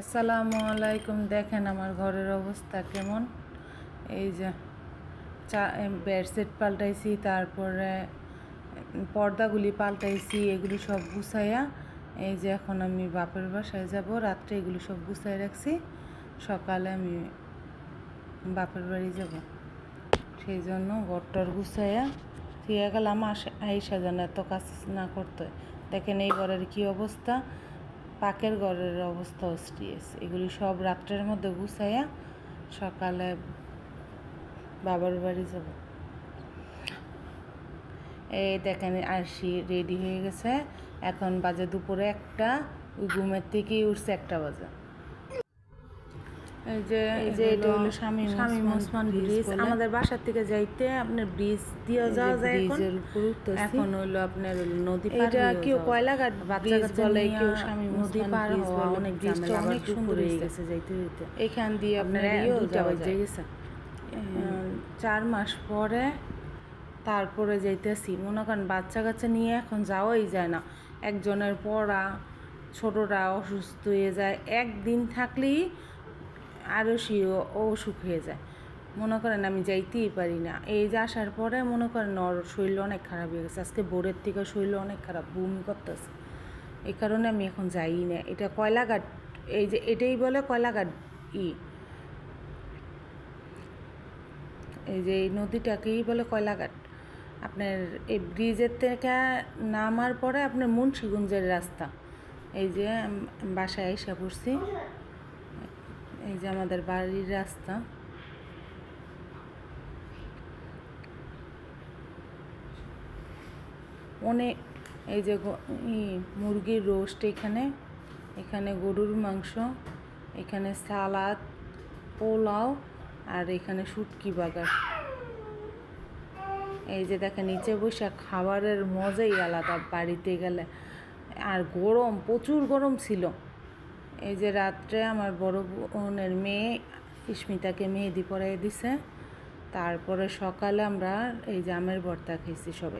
আসসালামু আলাইকুম। দেখেন আমার ঘরের অবস্থা কেমন। এই যে চা বেডশিট পাল্টাইছি, তারপরে পর্দাগুলি পাল্টাইছি, এগুলি সব গুছাইয়া, এই যে এখন আমি বাপের বাসায় যাব, রাত্রে এগুলি সব গুছাই রাখছি, সকালে আমি বাপের বাড়ি যাব। সেই জন্য ঘরটর গুছাইয়া থিয়া গেলাম আইসা যেন এত কাজ না করতে। দেখেন এই ঘরের কি অবস্থা। পাকের ঘরের অবস্থা অস্টিএস এগুলি সব রাত্রের মধ্যে গুছাইয়া সকালে বাবার বাড়ি যাব। এই দেখেন, আরশি রেডি হয়ে গেছে। এখন বাজে দুপুরে একটা, ওই ঘুমের থেকেই উঠছে একটা বাজে। যে এই যে এটা হলো স্বামী স্বামী ওসমান ব্রিজ আমাদের বাসার থেকে যাইতে আপনার ব্রিজ দিয়ে যাওয়া যায় এখন। এখন হলো আপনার নদী পার এটা কেউ যায়। বাচ্চা কাচ্চা বলে কেউ স্বামী নদী পার হওয়া অনেক ব্রিজটা অনেক সুন্দর হয়ে গেছে যাইতে যাইতে এখান দিয়ে আপনার দুইটা যাওয়া বাজে। গেছে চার মাস পরে তারপরে যাইতেছি। মনে করেন বাচ্চা কাচ্চা নিয়ে এখন যাওয়াই যায় না। একজনের পড়া ছোটরা অসুস্থ হয়ে যায়। একদিন থাকলেই আরও সে অসুখ হয়ে যায়। মনে করেন আমি যাইতেই পারি না। এই যে আসার পরে মনে করেন ওর শরীর অনেক খারাপ হয়ে গেছে। আজকে ভোরের থেকে শরীর অনেক খারাপ, বমি করতেছে। এই কারণে আমি এখন যাই না। এটা কয়লাঘাট, এই যে এটাই বলে কয়লাঘাট ই। এই যে এই নদীটাকেই বলে কয়লাঘাট। আপনার এই ব্রিজের থেকে নামার পরে আপনার মুন্সিগঞ্জের রাস্তা। এই যে বাসায় এসে পড়ছি। এই যে আমাদের বাড়ির রাস্তা। অনেক এই যে মুরগির রোস্ট এখানে। এখানে গরুর মাংস, এখানে সালাদ, পোলাও, আর এখানে শুটকি বাগার এই যে দেখেন, নিচে বসে খাবারের মজাই আলাদা বাড়িতে গেলে। আর গরম, প্রচুর গরম ছিল। এই যে রাত্রে আমার বড় বোনের মেয়ে ইস্মিতাকে মেহেদি পরাই দিছে। তারপরে সকালে আমরা এই জামের ভর্তা খেয়েছি সবাই।